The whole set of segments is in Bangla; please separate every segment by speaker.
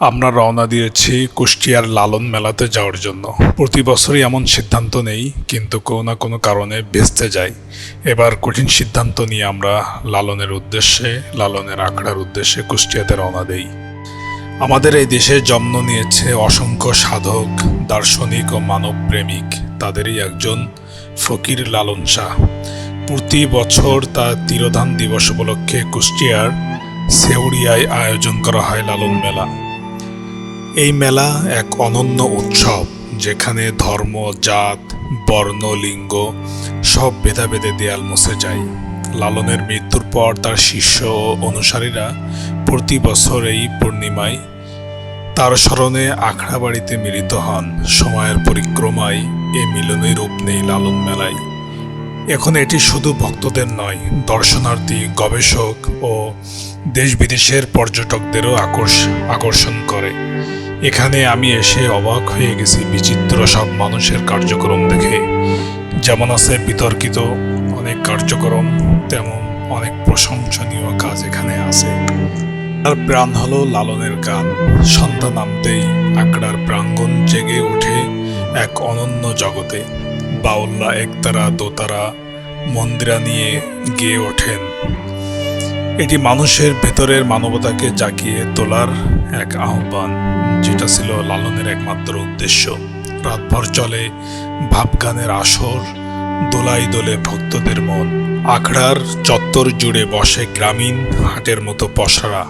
Speaker 1: আমরা রওনা দিয়েছি কুষ্টিয়ার লালন মেলাতে যাওয়ার জন্য। প্রতি বছরই এমন সিদ্ধান্ত নেই, কিন্তু কোনো না কোনো কারণে বেচতে যাই। এবার কঠিন সিদ্ধান্ত নিয়ে আমরা লালনের উদ্দেশ্যে, লালনের আখড়ার উদ্দেশ্যে কুষ্টিয়াতে রওনা দেই। আমাদের এই দেশে জন্ম নিয়েছে অসংখ্য সাধক, দার্শনিক ও মানব প্রেমিক তাদেরই একজন ফকির লালন শাহ। প্রতি বছর তার তিরোধান দিবস উপলক্ষে কুষ্টিয়ার সেউরিয়ায় আয়োজন করা হয় লালন মেলা। এই মেলা এক অনন্য উৎসব, যেখানে ধর্ম, জাত, বর্ণ, লিঙ্গ সব ভেদাভেদে দেয়াল মুছে যায়। লালনের মৃত্যুর পর তার শিষ্য ও অনুসারীরা প্রতি বছর এই পূর্ণিমায় তার স্মরণে আখড়া বাড়িতে মিলিত হন। সময়ের পরিক্রমায় এ মিলনের রূপ নেই লালন মেলায়। এখন এটি শুধু ভক্তদের নয়, দর্শনার্থী, গবেষক ও দেশ বিদেশের পর্যটকদেরও আকর্ষ, আকর্ষণ করে। এখানে আমি এসে অবাক হয়ে গেছি বিচিত্র সব মানুষের কার্যক্রম দেখে। যেমন আছে বিতর্কিত অনেক কার্যক্রম, তেমন অনেক প্রশংসনীয় কাজ এখানে আছে। তার প্রাণ হলো লালনের গান। সন্ধ্যা নামতেই আকড়ার প্রাঙ্গণ জেগে ওঠে এক অনন্য জগতে। বাউল্লা একতারা দোতারা মন্দিরা নিয়ে গেয়ে ওঠেন। এটি মানুষের ভেতরের মানবতাকে জাগিয়ে তোলার এক আহ্বান, যেটা ছিল লালনের একমাত্র উদ্দেশ্য। রাতভর চলে ভাবগানের আসর, দোলাই দোলে ভক্তদের মন। আখড়ার চত্বর জুড়ে বসে গ্রামীণ হাটের মতো পসরা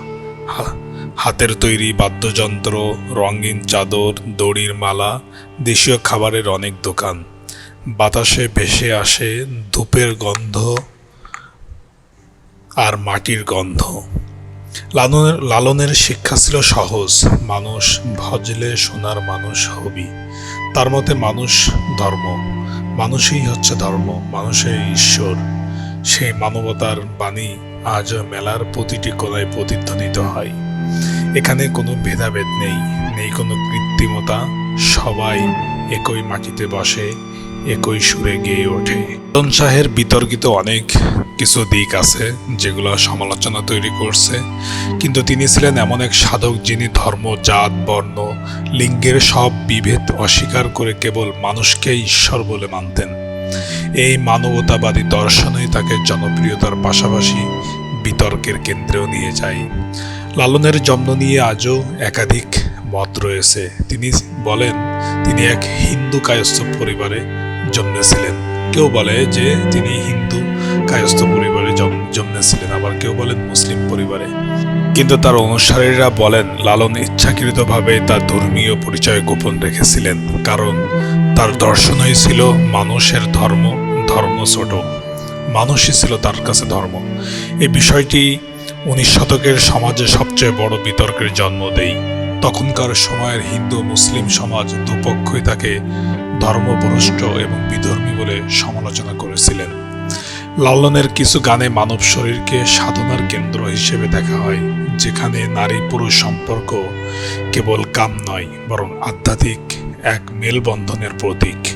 Speaker 1: হা- হাতের তৈরি বাদ্যযন্ত্র, রঙিন চাদর, দড়ির মালা, দেশীয় খাবারের অনেক দোকান। বাতাসে ভেসে আসে ধূপের গন্ধ আর মাটির গন্ধ। লালনের লালনের শিক্ষা ছিল সহজ, মানুষ ভজলে সোনার মানুষ হবি। তার মতে মানুষ ধর্ম, মানুষই হচ্ছে ধর্ম মানুষের ঈশ্বর। সেই মানবতার বাণী আজ মেলার প্রতিটি কোনায় প্রতিধ্বনিত হয়। এখানে কোনো ভেদাভেদ নেই নেই কোনো কৃত্রিমতা, সবাই একই মাটিতে বসে একই সুরে গেয়ে ওঠে। লালন শাহের বিতর্কিত অনেক কিছু দিক আছে যেগুলো সমালোচনা তৈরি করছে, কিন্তু তিনি ছিলেন এমন এক সাধক যিনি ধর্ম, জাত, বর্ণ, লিঙ্গের সব বিভেদ অস্বীকার করে কেবল মানুষকে ঈশ্বর বলে মানতেন। এই মানবতাবাদী দর্শনই তাকে জনপ্রিয়তার পাশাপাশি বিতর্কের কেন্দ্রেও নিয়ে যায়। লালনের জন্ম নিয়ে আজও একাধিক মত রয়েছে। তিনি বলেন, তিনি এক হিন্দু কায়স্থ পরিবারে জন্মেছিলেন। কেউ বলে যে তিনি হিন্দু, কায়স্থ পরিবারে জন্ম- জন্মেছিলেন, আবার কেউ বলেন মুসলিম পরিবারে। কিন্তু তার অনুসারীরা বলেন, লালন ইচ্ছাকৃতভাবে তার ধর্মীয় পরিচয় গোপন রেখেছিলেন, কারণ তার দর্শনই ছিল মানুষের ধর্ম ধর্ম ছোট। মানুষই ছিল তার কাছে ধর্ম। এই বিষয়টি উনিশ শতকের সমাজে সবচেয়ে বড় বিতর্কের জন্ম দেয়। তখনকার সময়ের হিন্দু মুসলিম সমাজ দুপক্ষই তাকে ধর্মভ্রষ্ট এবং বিধর্মী বলে সমালোচনা করেছিলেন। লালনের কিছু গানে মানব শরীরকে সাধনার কেন্দ্র হিসেবে দেখা হয়, যেখানে নারী পুরুষ সম্পর্ক কেবল কাম নয়, বরং আধ্যাত্মিক এক মেলবন্ধনের প্রতীক।